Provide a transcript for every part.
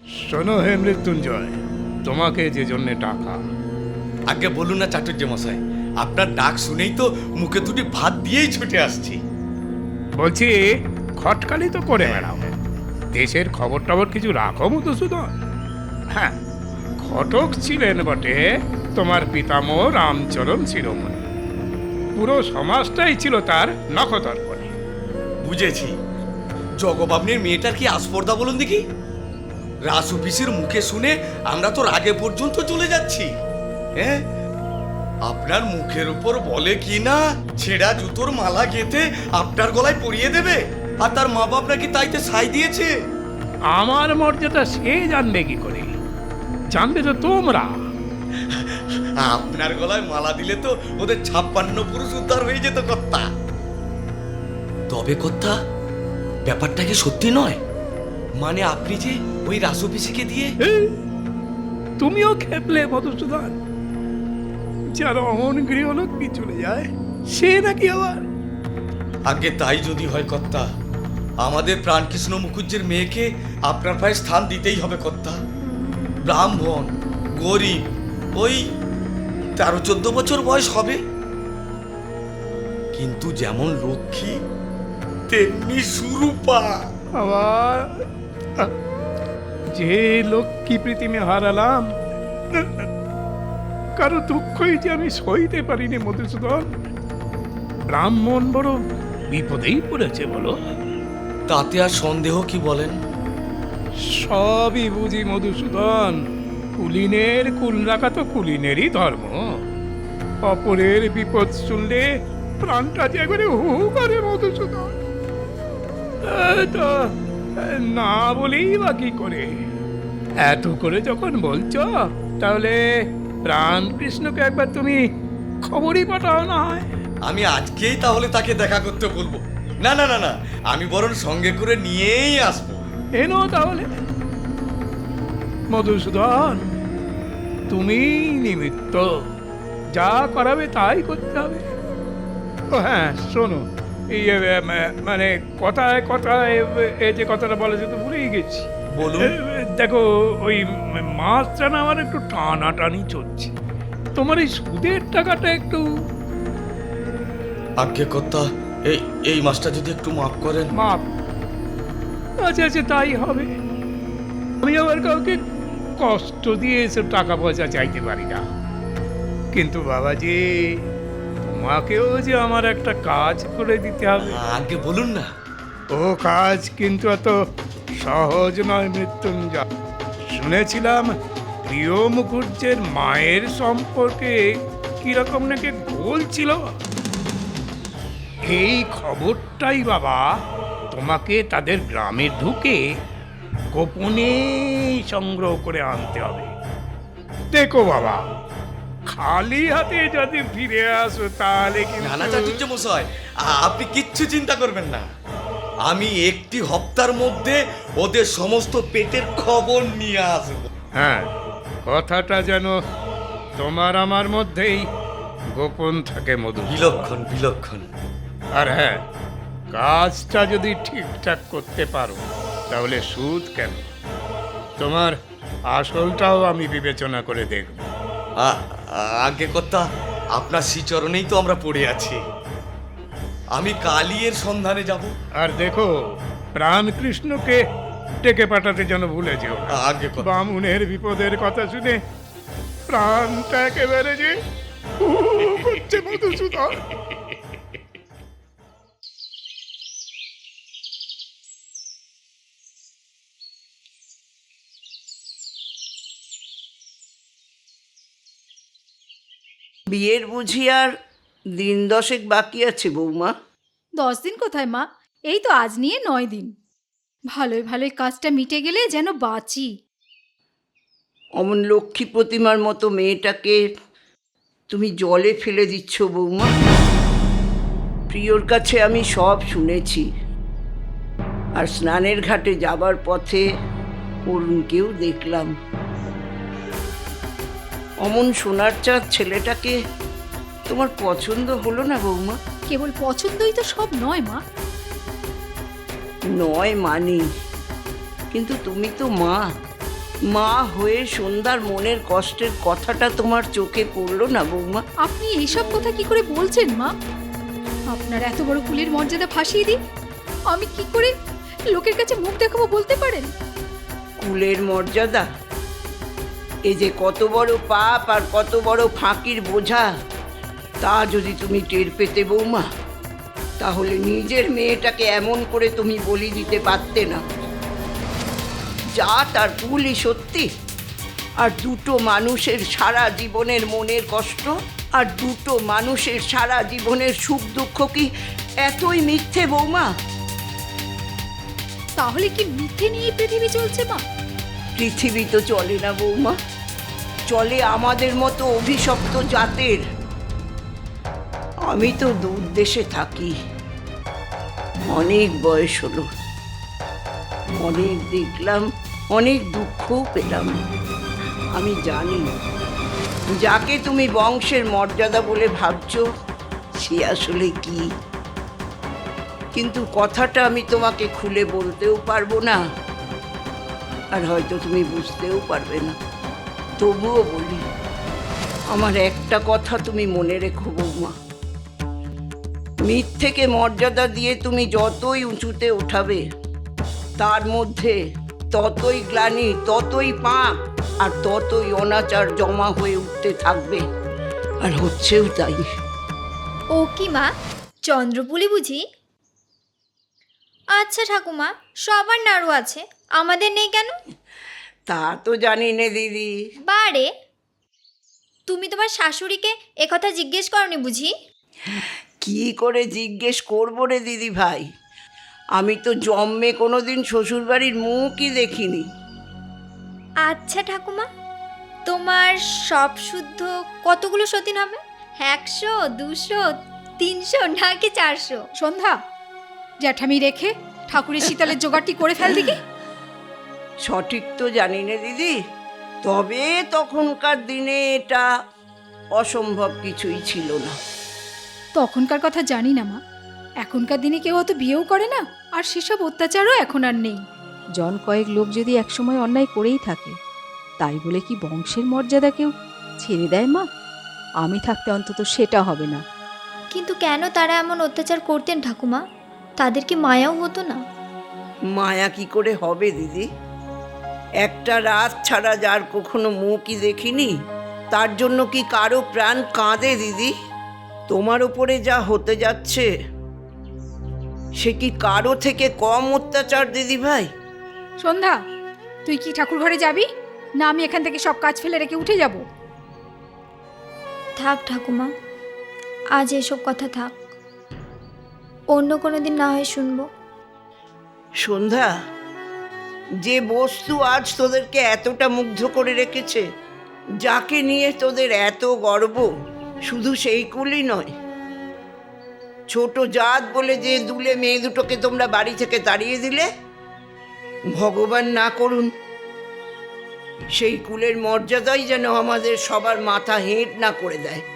শোনো হে মৃত্যুঞ্জয় তোমাকে যে জন্যে টাকা আগে বলুন না চাটুর্য মশাই আপনার ডাক শুনেই তো মুখে দুটি ভাত দিয়েই ছুটে আসছি। বলছি খটকালি তো করে বেড়াও। দেশের খবর টবর কিছু রাখো মধুসূদন। হ্যাঁ ঘটক ছিলেন বটে তোমার পিতামহ রামচরণ শিরোমণি। পুরো সমাজটাই ছিল তার নখদর্পণে বুঝেছি। জগবাবনের মেয়েটার কি আস্পর্দা বলুন দেখি? রাস অফিসের মুখে শুনে আমরা তো রাগে পর্যন্ত চলে যাচ্ছি। হ্যাঁ আপনার মুখের উপর বলে কি না? ছেঁড়া জুতোর মালা গেঁথে আপনার গলায় পরিয়ে দেবে? আর তার মা বাপ নাকি তাইতে সাই দিয়েছে? আমার মর্যাদা সে জানবে কি করে? জানবে তো তোমরা। আপনার গলায় মালা দিলে তো ওদের ছাপ্পান্ন পুরুষ উদ্ধার হয়ে যেত কর্তা। তবে কর্তা ব্যাপারটা কি সত্যি নয়? মানে আপনি যে ওই রাসপিসিকে দিয়ে? এই, তুমিও খেপলে মধুসূদন যার অমন গৃহলক্ষ্মী চলে যায় সে নাকি আবার? আগে তাই যদি হয় কর্তা আমাদের প্রাণকৃষ্ণ মুখুজ্জের মেয়েকে আপনার পায়ে স্থান দিতেই হবে কর্তা। ব্রাহ্মণ গরিব ওই তেরো চোদ্দ বছর বয়স হবে। কিন্তু যেমন লক্ষ্মী তেমনি সুরূপা। আহ, যে লক্ষ্মী প্রীতিমে হারালাম কারও দুঃখই যে আমি সইতে পারিনি মধুসূদন। ব্রাহ্মণ বড় বিপদেই পড়েছে বলো। তাতে আর সন্দেহ কি বলেন? সবই বুঝি মধুসূদন কুলিনের কুল রাখা তো কুলিনেরই ধর্ম। অপরের বিপদ শুনলে প্রাণটা যে একবারে হু করে মধুসূদন। তো না বলেই বা কি করে? এত করে যখন বলছ তাহলে প্রাণ কৃষ্ণকে একবার তুমি খবরই পাঠাও না হয়। আমি আজকেই তাহলে তাকে দেখা করতে বলব। না না না না আমি বরং সঙ্গে করে নিয়েই আসব। এনো তাহলে। মধুসূদন তুমি নিমিত্ত। যা করাবে তাই করতে হবে। ও হ্যাঁ শোনো। এ, মানে কথায় কথায় এই যে কথাটা বলে সে তো ভুলেই গেছি। বলুন। দেখো ওই মাছটা না আমার একটু টানাটানি চলছে। তোমার এই সুদের টাকাটা একটু আজ্ঞে কর্তা এই এই মাছটা যদি একটু মাফ করেন। মাপ? আচ্ছা আচ্ছা তাই হবে। আমি আবার কাউকে কষ্ট দিয়ে এসব টাকা পয়সা চাইতে পারি না। কিন্তু বাবাজি তোমাকেও যে আমার একটা কাজ করে দিতে হবে। আগে বলুন না। ও কাজ কিন্তু এত সহজ নয় মৃত্যুঞ্জয়। শুনেছিলাম প্রিয় মুখুজ্জের মায়ের সম্পর্কে কীরকম নাকি গোল ছিল? এই খবরটাই বাবা তোমাকে তাদের গ্রামে ঢুকে গোপনে সংগ্রহ করে আনতে হবে। দেখো বাবা খালি হাতে যদি ফিরে আসো তাহলে নানা কিন্তু চাটুর্য মশাই আপনি কিচ্ছু চিন্তা করবেন না। আমি একটি হপ্তার মধ্যে ওদের সমস্ত পেটের খবর নিয়ে আসব। হ্যাঁ কথাটা যেন তোমার আমার মধ্যেই গোপন থাকে মধু। বিলক্ষণ বিলক্ষণ। আর হ্যাঁ কাজটা যদি ঠিকঠাক করতে পারো তাহলে সুদ কেন? তোমার আসলটাও আমি বিবেচনা করে দেখব। আ- আ- আগে কথা আপনার শ্রীচরণেই তো আমরা পড়ে আছি। আমি কালিয়ের সন্ধানে যাব। আর দেখো প্রাণ কৃষ্ণকে ডেকে পাঠাতে যেন ভুলে যেও না। আগে বামুনের বিপদের কথা শুনে প্রাণটা একেবারে যে হু হু হু করছে মধুসূদন। বিয়ের বুঝি আর দিন দশেক বাকি আছে বৌমা। দশ দিন কোথায় মা? এই তো আজ নিয়ে নয় দিন। ভালোই ভালোই কাজটা মিটে গেলে যেন বাঁচি। অমন লক্ষ্মী প্রতিমার মতো মেয়েটাকে তুমি জলে ফেলে দিচ্ছ বৌমা। প্রিয়র কাছে আমি সব শুনেছি। আর স্নানের ঘাটে যাবার পথে অরুণকেও দেখলাম। অমন সোনার চাঁদ ছেলেটাকে তোমার পছন্দ হলো না বৌমা? কেবল পছন্দই তো সব নয় মা। নয় মানি? কিন্তু তুমি তো মা। মা হয়ে সন্ধ্যার মনের কষ্টের কথাটা তোমার চোখে পড়ল না বৌমা? আপনি এইসব কথা কি করে বলছেন মা? আপনার এত বড় কুলের মর্যাদা ফাঁসিয়ে দিন। আমি কি করে লোকের কাছে মুখ দেখাবো বলতে পারেন? কুলের মর্যাদা? এ যে কত বড় পাপ আর কত বড় ফাঁকির বোঝা তা যদি তুমি টের পেতে বৌমা তাহলে নিজের মেয়েটাকে এমন করে তুমি বলি দিতে পারতে না। যা তার কুলই সত্যি আর দুটো মানুষের সারা জীবনের মনের কষ্ট আর দুটো মানুষের সারা জীবনের সুখ দুঃখ কি এতই মিথ্যে বৌমা? তাহলে কি মিথ্যে নিয়ে এই পৃথিবী চলছে মা? পৃথিবী তো চলে না বৌমা। চলে আমাদের মতো অভিশপ্ত জাতের। আমি তো দূর দেশে থাকি। অনেক বয়স হলো। অনেক দেখলাম, অনেক দুঃখও পেলাম। আমি জানি, যাকে তুমি বংশের মর্যাদা বলে ভাবছ, সে আসলে কি? কিন্তু কথাটা আমি তোমাকে খুলে বলতেও পারব না, আর হয়তো তুমি বুঝতেও পারবে না। তবুও বলি, আমার একটা কথা তুমি মনে রেখো বৌমা। মিথ্যেকে মর্যাদা দিয়ে তুমি যতই উঁচুতে ওঠাবে, তার মধ্যে ততই গ্লানি, ততই পাপ আর ততই অনাচার জমা হয়ে উঠতে থাকবে। আর হচ্ছেও তাই। ও কি মা? চন্দ্রপুলি বুঝি? আচ্ছা ঠাকুমা, সবার নাড়ু আছে, আমাদের নেই কেন? তা তো জানি নে দিদি। বারে তুমি তোমার শাশুড়িকে একথা জিজ্ঞেস করনি বুঝি? কি করে জিজ্ঞেস করব রে দিদি ভাই? আমি তো জন্মে কোনোদিন শ্বশুরবাড়ির মুখই দেখিনি। আচ্ছা ঠাকুমা তোমার সব শুদ্ধ কতগুলো সতীন হবে? একশো দুশো তিনশো নাকি চারশো? সন্ধ্যা জ্যাঠামি রেখে ঠাকুরের শীতলের জোগাড়টি করে ফেল দিকে সঠিক তো জানি না দিদি। তবে তখনকার দিনে এটা অসম্ভব কিছুই ছিল না। তখনকার কথা জানি না মা। এখনকার দিনে কেউ অত বিয়েও করে না আর সেসব অত্যাচারও এখন আর নেই। জন কয়েক লোক যদি একসময় অন্যায় করেই থাকে তাই বলে কি বংশের মর্যাদা কেউ ছেড়ে দেয় মা? আমি থাকতে অন্তত সেটা হবে না। কিন্তু কেন তারা এমন অত্যাচার করতেন ঠাকুমা? তাদের কি মায়াও হতো না? মায়া কি করে হবে দিদি? একটা রাত ছাড়া যার কখনো মুখই দেখিনি তার জন্য কি কারও প্রাণ কাঁদে দিদি? তোমার ওপরে যা হতে যাচ্ছে সে কি কারও থেকে কম অত্যাচার দিদি ভাই? সন্ধ্যা তুই কি ঠাকুর ঘরে যাবি? না আমি এখান থেকে সব কাজ ফেলে রেখে উঠে যাব? থাক ঠাকুমা আজ এসব কথা থাক। অন্য কোনো দিন না হয় শুনব। সন্ধ্যা যে বস্তু আজ তোদেরকে এতটা মুগ্ধ করে রেখেছে, যাকে নিয়ে তোদের এত গর্ব, শুধু সেই কুলই নয়। ছোট জাত বলে যে দুলে মেয়ে দুটোকে তোমরা বাড়ি থেকে তাড়িয়ে দিলে, ভগবান না করুন। সেই কুলের মর্যাদাই যেন আমাদের সবার মাথা হেঁট না করে দেয়।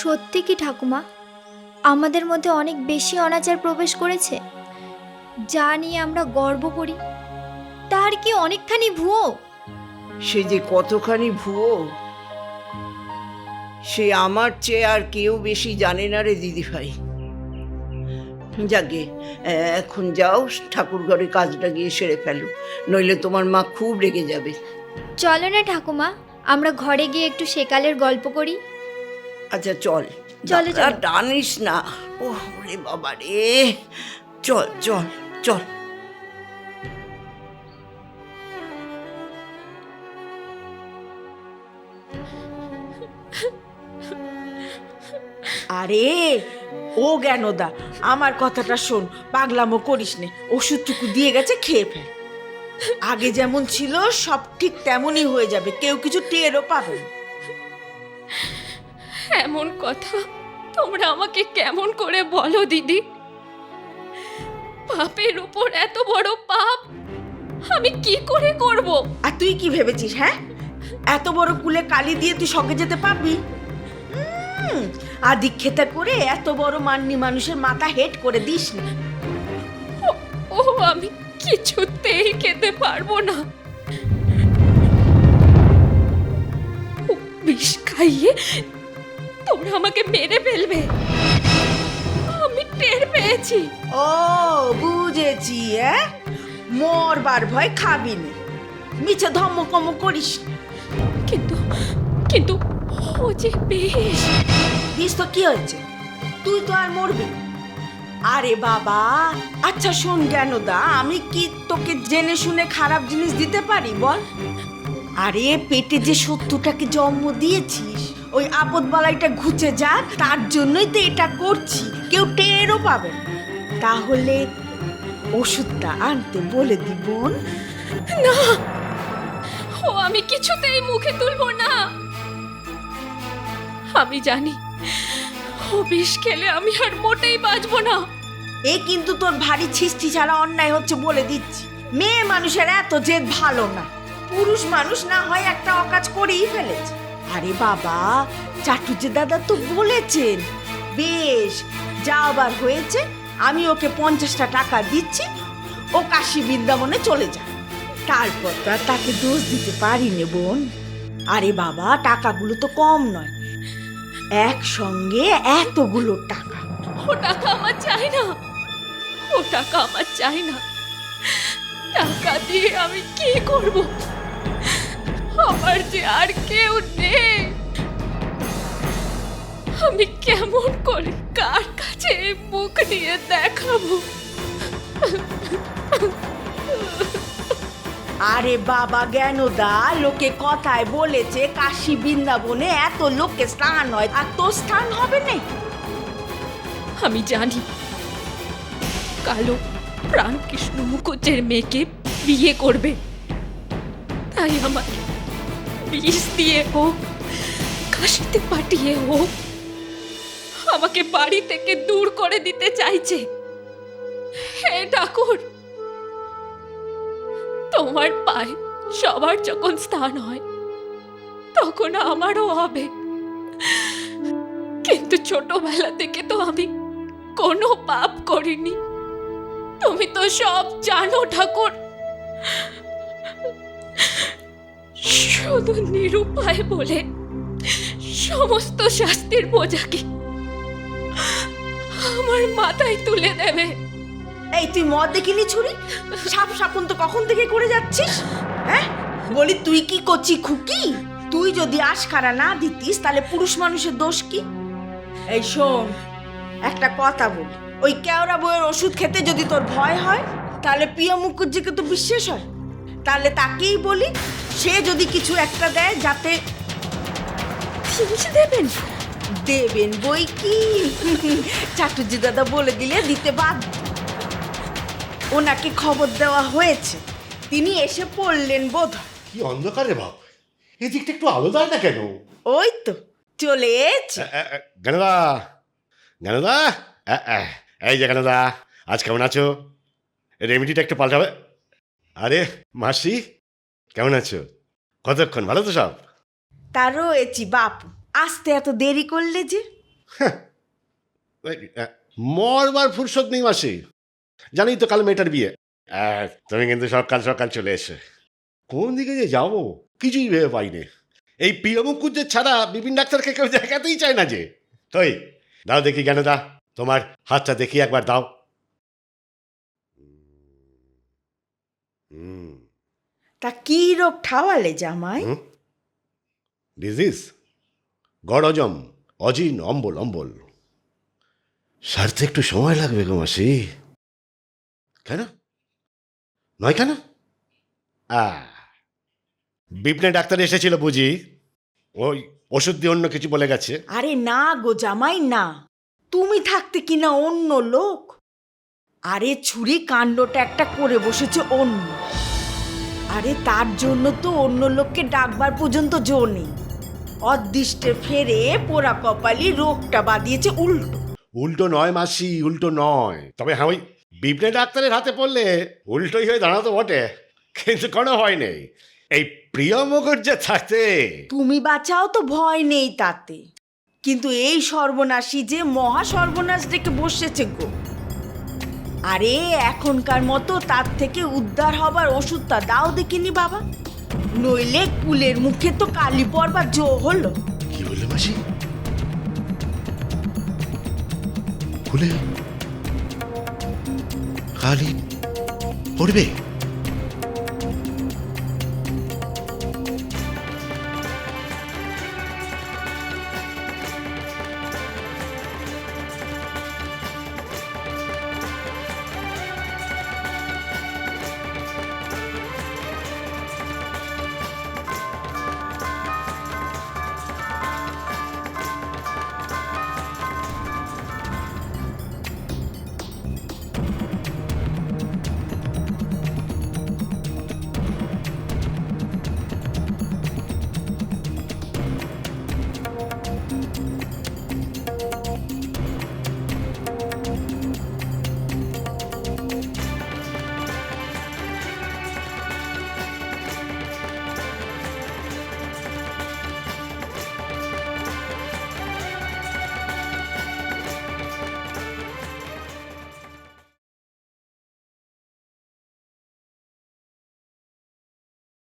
সত্যি কি ঠাকুমা? আমাদের মধ্যে অনেক বেশি অনাচার প্রবেশ করেছে। যা নিয়ে আমরা গর্ব করি। তার কি অনেকখানি ভুয়ো? সে যে কতখানি ভুয়ো? সে আমার চেয়ে আর কেউ বেশি জানে না রে দিদি ভাই যাকে এখন যাও ঠাকুর ঘরে কাজটা গিয়ে সেরে ফেলো। নইলে তোমার মা খুব রেগে যাবে। চলো না ঠাকুমা আমরা ঘরে গিয়ে একটু সেকালের গল্প করি। আচ্ছা চল। চলে আর চলো। টানিস না। ও রে বাবা রে। চল চল চল। আরে ও জ্ঞানদা আমার কথাটা শোন পাগলামো করিস নে। ওষুধটুকু দিয়ে গেছে খেয়ে ফেল। আগে যেমন ছিল সব ঠিক তেমনই হয়ে যাবে। কেউ কিছু টেরও পাবে না। এমন কথা? তোমরা আমাকে কেমন করে বলো দিদি? পাপের উপর এত বড় পাপ আমি কি করে করব? আর তুই কি ভেবেছিস হ্যাঁ? এত বড় কুলে কালি দিয়ে তুই সঙ্গে যেতে পারবি? হুম আদিক খেতে করে এত বড় মান্নি মানুষের মাথা হেট করে দিস না। ও আমি কিছুতেই খেতে পারব না। বিষ খাইয়ে তোমরা আমাকে মেরে ফেলবে। আমি টের পেয়েছি। ও বুঝেছি হ্যাঁ মরবার ভয় খাবি না মিছে ধম্মকম করিস। কিন্তু কিন্তু ও যে বেশ। বিষ তো কি হয়েছে? তুই তো আর মরবি আরে বাবা আচ্ছা শোন জ্ঞানদা আমি কি তোকে জেনে শুনে খারাপ জিনিস দিতে পারি বল? আরে পেটে যে শত্রুটাকে জন্ম দিয়েছিস ওই আপদ বালাইটা ঘুচে যাক তার জন্যই তো এটা করছি। কেউ টেরও পাবে তাহলে ওষুধটা আনতে বলে দি বোন। না ও আমি কিছুতেই মুখে তুলবো না। আমি জানি ও বিষ খেলে আমি আর মোটেই বাঁচবো না। এ কিন্তু তোর ভারী ছিষ্টি ছাড়া অন্যায় হচ্ছে বলে দিচ্ছি। মেয়ে মানুষের এত জেদ ভালো না। পুরুষ মানুষ না হয় একটা অকাজ করেই ফেলেছে। আরে বাবা চাটুর্য দাদা তো বলেছেন। বেশ, যা আবার হয়েছে, আমি ওকে পঞ্চাশটা টাকা দিচ্ছি, ও কাশী বৃন্দাবনে চলে যায় তারপর তো আর তাকে দোষ দিতে পারি নে বোন। আরে বাবা, টাকাগুলো তো কম নয়। একসঙ্গে এতগুলো টাকা। ও টাকা আমার চাই না। ও টাকা আমার চাই না। টাকা দিয়ে আমি কি করব? আমার যে আর কেউ নেই। আমি কেমন করে কার কাছে এই মুখ নিয়ে দেখাবো? আরে বাবা জ্ঞানদা লোকে কথায় বলেছে কাশী বৃন্দাবনে এত লোকে স্নান হয় আর তো স্থান হবে না? আমি জানি কালো প্রাণকৃষ্ণ মুখোজ্জের মেয়েকে বিয়ে করবে। তাই আমাকে বিষ দিয়ে হোক কাশিতে পাঠিয়ে হোক আমাকে বাড়ি থেকে দূর করে দিতে চাইছে। হে ঠাকুর, তোমার পায়ে সবার যখন স্থান হয়, তখন আমারও হবে। কিন্তু ছোটবেলা থেকে তো আমি কোনো পাপ করিনি। তুমি তো সব জানো, ঠাকুর। শুধু নিরুপায় বলে সমস্ত শাস্তির বোঝাকে আমার মাথায় তুলে দেবে। এই, তুই মদ দেখিনি ছুরি? সাপ সাপুন তো কখন থেকে করে যাচ্ছিস? হ্যাঁ? বলি, তুই কি করছি খুকি? তুই যদি আশকারা না দিতিস, তাহলে পুরুষ মানুষের দোষ কি? এই, শোন, একটা কথা বলি। ওই কেওড়া বইয়ের ওষুধ খেতে যদি তোর ভয় হয়, তাহলে প্রিয় মুখুজ্জিকে তো বিশ্বাস হয়। তাহলে তাকেই বলি সে যদি কিছু একটা দেয় যাতে দেবেন। দেবেন বই কি? চাটুর্জি দাদা বলে দিলে দিতে বাধ্য। ওনাকে খবর দেওয়া হয়েছে। তিনি এসে পড়লেন বোধ। কি অন্ধকারে বাপ। এদিকটা একটু আলো দেয় না কেন? ওই তো চলে এসেছে। গানদা গানদা এই যে গানদা আজ কেমন আছো? রেমিডিটা একটু পাল্টাবে। আরে মাসি কেমন আছো? কতক্ষণ? ভালো তো সব? তারও এছি বাপু। আসতে এত দেরি করলে যে? আহ, মরবার ফুরসত নেই মাসি। জানি তো কাল মেয়েটার বিয়ে। তুমি কিন্তু সকাল সকাল চলে এসে। কোন দিকে যে যাব? কিছুই ভেবে পাইনি। এই প্রিয় মুকুজ্জের ছাড়া বিপিন ডাক্তারকে কেউ দেখাতেই চায় না যে। তুই দাও দেখি কেন দা। তোমার হাতটা দেখি একবার দাও। হুম তা কি রোগ ঠাওয়ালে জামাই? ডিজিজ গড়জম অজিন অম্বল অম্বল। সারতে একটু সময় লাগবে গো মাসি। কেন? নয় কেন? আ বিপনে ডাক্তার এসেছিল বুঝি। ওই ওষুধ দিয়ে অন্য কিছু বলে গেছে। আরে না গো জামাই না। তুমি থাকতে কিনা অন্য লোক? আরে ছুরি কাণ্ডটা একটা করে বসেছে অন্য। আরে তার জন্য তো অন্য লোককে ডাকবার পর্যন্ত জো নেই। অদৃষ্টে ফেরে পোড়া কপালি রোগটা বাদিয়েছে উল্টো। উল্টো নয় মাসি উল্টো নয়। তবে হ্যাঁ ওই বিপনে ডাক্তারের হাতে পড়লে উল্টোই হয়ে দাঁড়াতো বটে। কিন্তু কোনো ভয় নেই। এই প্রিয় মুখুজ্জে থাকতে। তুমি বাঁচাও তো ভয় নেই তাতে। কিন্তু এই সর্বনাশী যে মহা সর্বনাশ ডেকে বসেছে গো। আরে, এখনকার মতো তার থেকে উদ্ধার হবার ওষুধটা দাও দেখিনি বাবা। নইলে কুলের মুখে তো কালি পড়বার জো হলো। কি বললে মাসি? কুলে? কালি পড়বে?